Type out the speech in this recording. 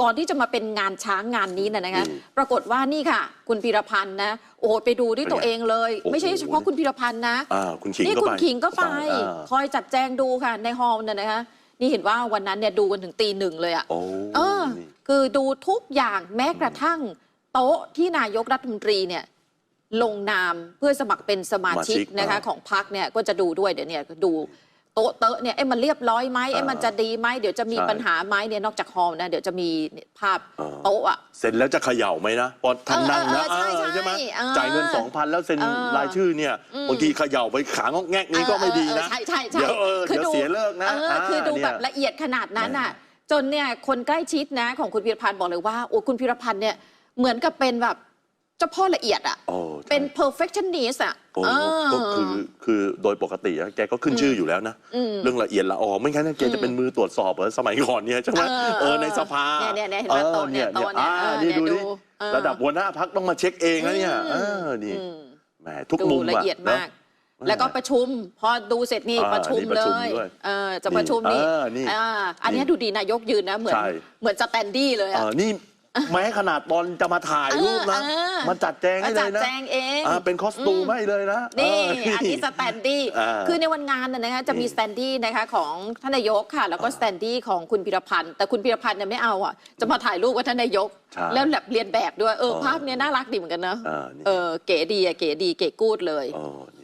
ก่อนที่จะมาเป็นงานช้างงานนี้นะนะคะอืมปรากฏว่านี่ค่ะ คุณพีรพันธ์นะโอ้โหไปดูด้วยตัวเองเลยโอ้โหไม่ใช่เฉพาะคุณพีรพันธ์นะอ่าคุณขิงนี่ก็คุไปณขิงก็ไปอ่าคอยจัดแจงดูค่ะ ในฮอลล์น่ะนะคะนี่เห็นว่าวันนั้นเนี่ยดูกันถึงตีหนึ่งเลยอะโอ้เออนี่คือดูทุกอย่างแม้กระทั่ง โต๊ะที่นายกรัฐมนตรีเนี่ยลงนามเพื่อสมัครเป็นสมาชิกสมาชิกนะคะอ่าของพรรคเนี่ยก็จะดูด้วยเดี๋ยวเนี่ยดู โต๊ะเตอะเนี่ยเอ้มันเรียบร้อยไหมเอ้มันจะดีไหมเดี๋ยวจะมีใช่ปัญหาไหมเนี่ยนอกจากฮอลล์นะเดี๋ยวจะมีเนี่ยภาพเออโต๊ะอะเซ็นแล้วจะเขย่าไหมนะพอท่านนั่งนะเออเออใช่เออใช่ไหมเออจ่ายเงินสองพันแล้วเซ็นเออรายชื่อเนี่ยอืมบางทีเขย่าไปขางอกแงกนี่ก็ไม่ดีนะเออเออใช่ใช่ใช่เดี๋ยวเออคือเดี๋ยวดูเสียเลิกนะเออคือดูเนี่ยแบบละเอียดขนาดนั้นอะจนเนี่ยคนใกล้ชิดนะของคุณพีรพันธ์บอกเลยว่าโอ้คุณพีรพันธ์เนี่ยเหมือนกับเป็นแบบ เจ้าพ่อละเอียดอะ โอ้ใช่ เป็น perfectionist อะโอ้เออ ก็คือคือโดยปกติอะแกก็ขึ้นชื่ออยู่แล้วนะ อืมเรื่องละเอียดละออไม่งั้นแกจะเป็นมือตรวจสอบเหรอสมัยก่อนเนี่ยใช่ไหมเออเออในสภาเนี่ยเนี่ยเนี่ยเห็นไหมโต๊ะเนี่ยโต๊ะเนี่ยอ่าเออนี่เนี่ยดูดูดิเออระดับหัวหน้าพักต้องมาเช็คเองนะเนี่ยอืมเออนี่อืมแหมทุกดูมุมละเอียดน มาก แล้วก็ประชุม พอดูเสร็จนี่อ่าประชุมนี่ปเลระชุมยด้วยเออจะประชุมนี่เออนี่อ่าอันเนี้ยนี่ดูดีนายกยืนนะเหมือน ใช่ เหมือนสแตนดี้เลยเออะอนี่ แม้ขนาดตอนจะมาถ่ายรูปนะ เออเออมาจัดแจงให้มาเลจัดยนะแจงเอง อ่าเป็นคอสตูมให้เลยนะนี่ เอันนี้สแตนดี้ อ่า คือในวันงานน่ะนะคะจะมีสแตนดี้นะคะของท่านนายกค่ะ แล้วก็สแตนดี้ของคุณพิรพันธ์ แต่คุณพิรพันธ์เนี่ยไม่เอาอะ จะมาถ่ายรูปกับท่านนายก ใช่แล้วแบบเรียนแบบด้วย เออ เออภาพเนี้ยน่ารักดีเหมือนกันเนอะอ่านี่ เออ เก๋ดีอะเก๋ดี เก๋กูดเลยเออนี่